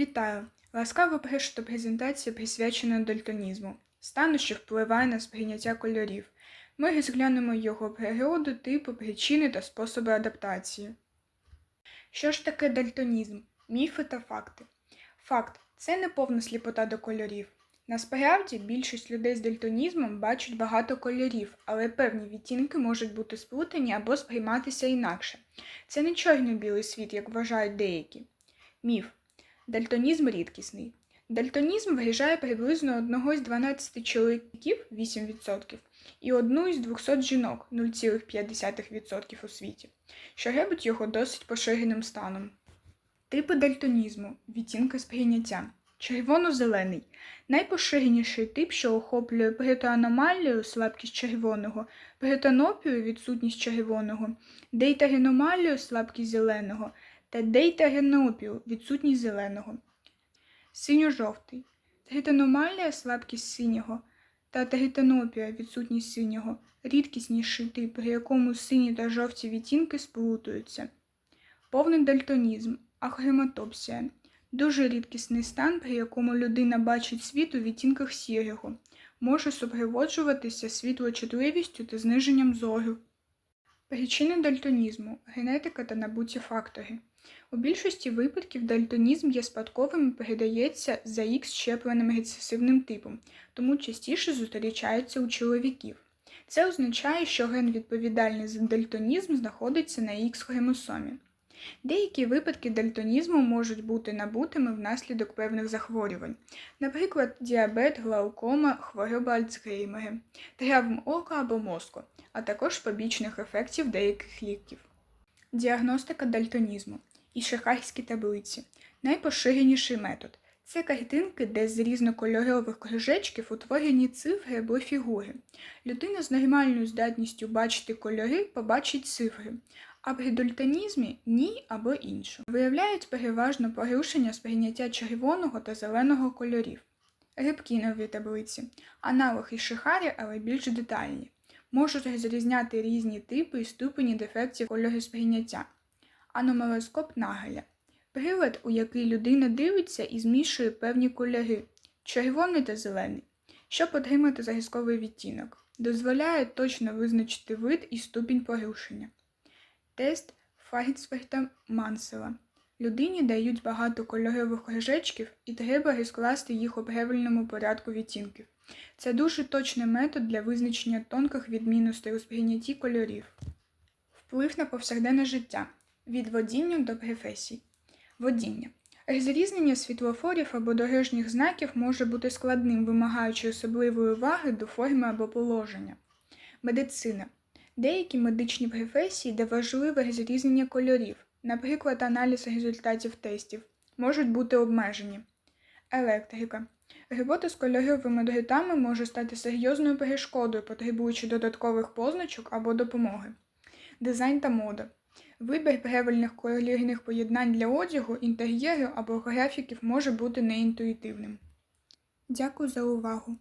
Вітаю! Ласкаво прошу до презентації дальтонізму, стану, що впливає на сприйняття кольорів. Ми розглянемо його природу, типу, причини та способи адаптації. Що ж таке дальтонізм? Міфи та факти. Факт це не повна сліпота до кольорів. Насправді, більшість людей з дальтонізмом бачать багато кольорів, але певні відтінки можуть бути сплутані або сприйматися інакше. Це не чорно-білий світ, як вважають деякі. Міф. Дальтонізм рідкісний. Дальтонізм виражає приблизно одного з 12 чоловіків 8% і одну із 200 жінок 0,5% у світі, що робить його досить поширеним станом. Типи дальтонізму відтінки сприйняття. Червоно-зелений найпоширеніший тип, що охоплює притоаномалію, слабкість червоного, притонопію, відсутність червоного, дейтагеномалію, слабкість зеленого та дейтагенопію, відсутність зеленого. Синьо-жовтий тритономалія, слабкість синього та тритонопія, відсутність синього, рідкісніший тип, при якому сині та жовті відтінки сплутуються. Повний дальтонізм, ахрематопсія дуже рідкісний стан, при якому людина бачить світ у відтінках сірого, може супроводжуватися світлочутливістю та зниженням зору. Причини дальтонізму генетика та набуті фактори. У більшості випадків дальтонізм є спадковим і передається за Х щепленим рецесивним типом, тому частіше зустрічається у чоловіків. Це означає, що ген відповідальний за дальтонізм знаходиться на Х хромосомі. Деякі випадки дальтонізму можуть бути набутими внаслідок певних захворювань, наприклад, діабет, глаукома, хвороба Альцгеймера, травм ока або мозку, а також побічних ефектів деяких ліків. Діагностика дальтонізму і шахарські таблиці найпоширеніший метод. Це картинки, де з різнокольорових кружечків утворені цифри або фігури. Людина з нормальною здатністю бачити кольори побачить цифри, дальтонізмі ні або інше. Виявляють переважно порушення сприйняття червоного та зеленого кольорів. Рибкінові таблиці, аналог із шихарі, але більш детальні, можуть розрізняти різні типи і ступені дефектів кольоросприйняття. Аномалоскоп Нагеля прилад, у який людина дивиться і змішує певні кольори червоний та зелений, щоб отримати загисковий відтінок, дозволяє точно визначити вид і ступінь порушення. Тест Файнсферта Мансела. Людині дають багато кольорових кружечків і треба розкласти їх у правильному порядку відтінків. Це дуже точний метод для визначення тонких відмінностей у сприйнятті кольорів. Вплив на повсякденне життя від водіння до професій. Водіння. Розрізнення світлофорів або дорожніх знаків може бути складним, вимагаючи особливої уваги до форми або положення. Медицина. Деякі медичні професії, де важливе розрізнення кольорів, наприклад, аналіз результатів тестів, можуть бути обмежені. Електрика. Робота з кольоровими дротами може стати серйозною перешкодою, потребуючи додаткових позначок або допомоги. Дизайн та мода. Вибір правильних кольорних поєднань для одягу, інтер'єру або графіків може бути неінтуїтивним. Дякую за увагу!